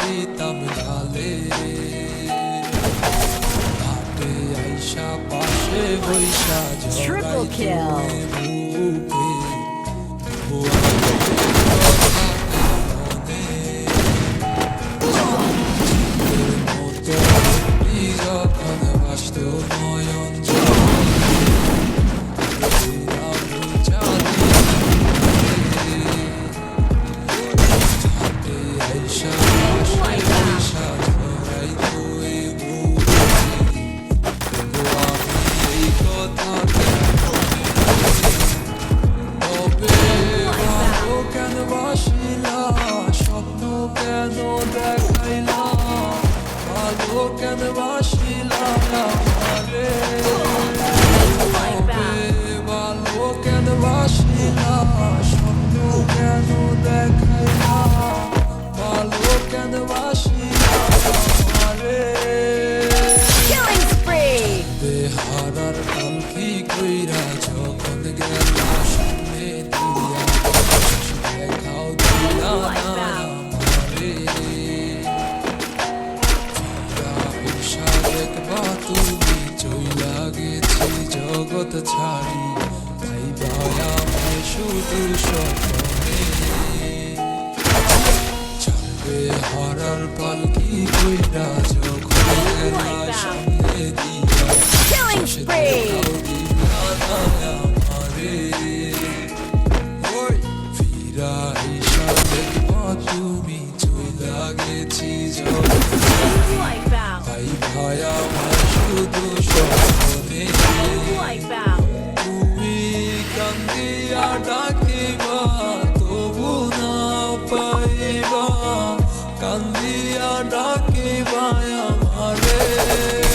দিতাম গালে ঘাটে আইসা পাশে বৈশা Triple কেন বাসিলা আমারে ভালো কেন বাসিলা স্বপ্ন কেন দেখাইলা ভালো কেন বাসিলা আমারে Killing spree! কইরা যখন গেল তুমি চইলা গেছি জগৎ ছাড়ি তাই দয়া শুধু সকলে চলবে হরার পালকি কইরা যখন গেলা সামনে দিয়া ডাকিবা তবু না পাইবা। কান্দিয়া ডাকিবা আমারে।